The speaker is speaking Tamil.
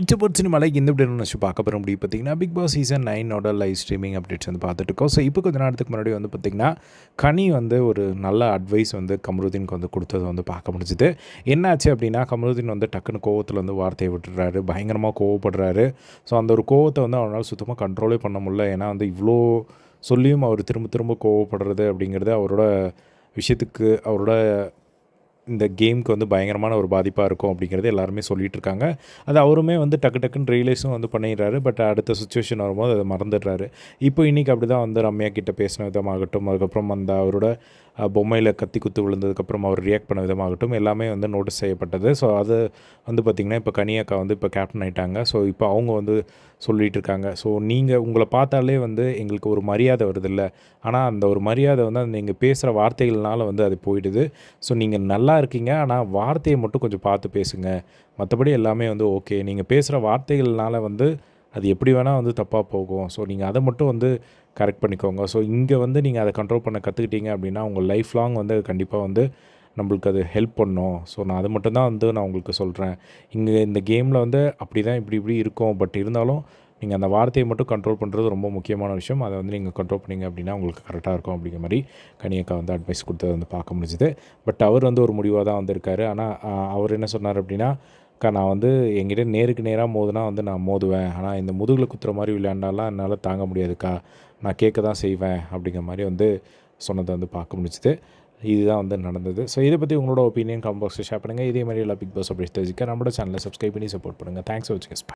இச்சபோட் சினிமாவில் இந்த எப்படி நினச்சி பார்க்க போகிற முடியும் பார்த்தீங்கன்னா பிக் பாஸ் சீசன் நைனோட லைவ் ஸ்ட்ரீமிங் அப்டேட்ஸ் வந்து பார்த்துட்டு இருக்கோம். ஸோ இப்போ கொஞ்ச நேரத்துக்கு முன்னாடி வந்து பார்த்திங்கன்னா கனி வந்து ஒரு நல்ல அட்வைஸ் வந்து கமருதீனுக்கு வந்து கொடுத்தது வந்து பார்க்க முடிஞ்சுது. என்னாச்சு அப்படின்னா கமருதீன் வந்து டக்குன்னு கோவத்தில் வந்து வார்த்தையை விட்டுறாரு பயங்கரமாக கோவப்படுறாரு. ஸோ அந்த ஒரு கோவத்தை வந்து அவனால் சுத்தமாக கண்ட்ரோலே பண்ண முடியல. ஏன்னா வந்து இவ்வளோ சொல்லியும் அவர் திரும்ப திரும்ப கோவப்படுறது அப்படிங்கிறது அவரோட விஷயத்துக்கு அவரோட இந்த கேமுக்கு வந்து பயங்கரமான ஒரு பாதிப்பாக இருக்கும் அப்படிங்கிறது எல்லாருமே சொல்லிட்டு இருக்காங்க அது அவருமே வந்து டக்கு டக்குன்னு ரியலைஸும் வந்து பண்ணிடுறாரு. பட் அடுத்த சுச்சுவேஷன் வரும்போது அதை மறந்துடுறாரு. இப்போ இன்றைக்கி அப்படி தான் வந்து ரம்யா கிட்டே பேசின விதமாகட்டும் அதுக்கப்புறம் அந்த அவரோட பொம்மையில் கத்தி குத்து விழுந்ததுக்கப்புறம் அவர் ரியாக்ட் பண்ண விதமாகட்டும் எல்லாமே வந்து நோட்டீஸ் செய்யப்பட்டது. ஸோ அது வந்து பார்த்திங்கன்னா இப்போ கனியாக்கா வந்து இப்போ கேப்டன் ஆகிட்டாங்க ஸோ இப்போ அவங்க வந்து சொல்லிகிட்டு இருக்காங்க ஸோ நீங்கள் உங்களை பார்த்தாலே வந்து எங்களுக்கு ஒரு மரியாதை வருதில்ல. ஆனால் அந்த ஒரு மரியாதை வந்து அந்த நீங்கள் பேசுகிற வார்த்தைகள்னால வந்து அது போயிடுது. ஸோ நீங்கள் நல்லா இருக்கீங்க ஆனால் வார்த்தையை மட்டும் கொஞ்சம் பார்த்து பேசுங்க. மற்றபடி எல்லாமே வந்து ஓகே நீங்கள் பேசுகிற வார்த்தைகள்னால வந்து அது எப்படி வேணால் வந்து தப்பாக போகும். ஸோ நீங்கள் அதை மட்டும் வந்து கரெக்ட் பண்ணிக்கோங்க. ஸோ இங்கே வந்து நீங்கள் அதை கண்ட்ரோல் பண்ண கற்றுக்கிட்டீங்க அப்படின்னா உங்கள் லைஃப் லாங் வந்து அது கண்டிப்பாக வந்து நம்மளுக்கு அது ஹெல்ப் பண்ணும். ஸோ நான் அது மட்டும்தான் வந்து நான் உங்களுக்கு சொல்கிறேன் இங்கே இந்த கேமில் வந்து அப்படி தான் இப்படி இப்படி இருக்கும். பட் இருந்தாலும் நீங்கள் அந்த வார்த்தையை மட்டும் கண்ட்ரோல் பண்ணுறது ரொம்ப முக்கியமான விஷயம். அதை வந்து நீங்கள் கண்ட்ரோல் பண்ணீங்க அப்படின்னா உங்களுக்கு கரெக்டாக இருக்கும் அப்படிங்கிற மாதிரி கனியக்கா வந்து அட்வைஸ் கொடுத்தது வந்து பார்க்க முடிஞ்சுது. பட் அவர் வந்து ஒரு முடிவாக தான் வந்திருக்காரு. ஆனால் அவர் என்ன சொன்னார் அப்படின்னா அக்கா நான் வந்து என்கிட்ட நேருக்கு நேராக மோதுனா வந்து நான் மோதுவேன். ஆனால் இந்த முதுகில் குத்துற மாதிரி விளையாண்டாலாம் என்னால் தாங்க முடியாதுக்கா. நான் கேட்க தான் செய்வேன். அப்படிங்கிற மாதிரி வந்து சொன்னதை வந்து பார்க்க முடிஞ்சுது. இதுதான் வந்து நடந்தது. ஸோ இதை பற்றி உங்களோட ஒப்பீனியன் கமெண்ட் பாக்ஸில் ஷேர் பண்ணுங்கள் இதே மாதிரி எல்லா பிக் பாஸ் அப்படி தெரிஞ்சுக்க. நம்மளோட சேனலை சப்ஸ்கிரைப் பண்ணி சப்போர்ட் பண்ணுங்கள் தேங்க்ஸ் ஃபார் வாட்சிங்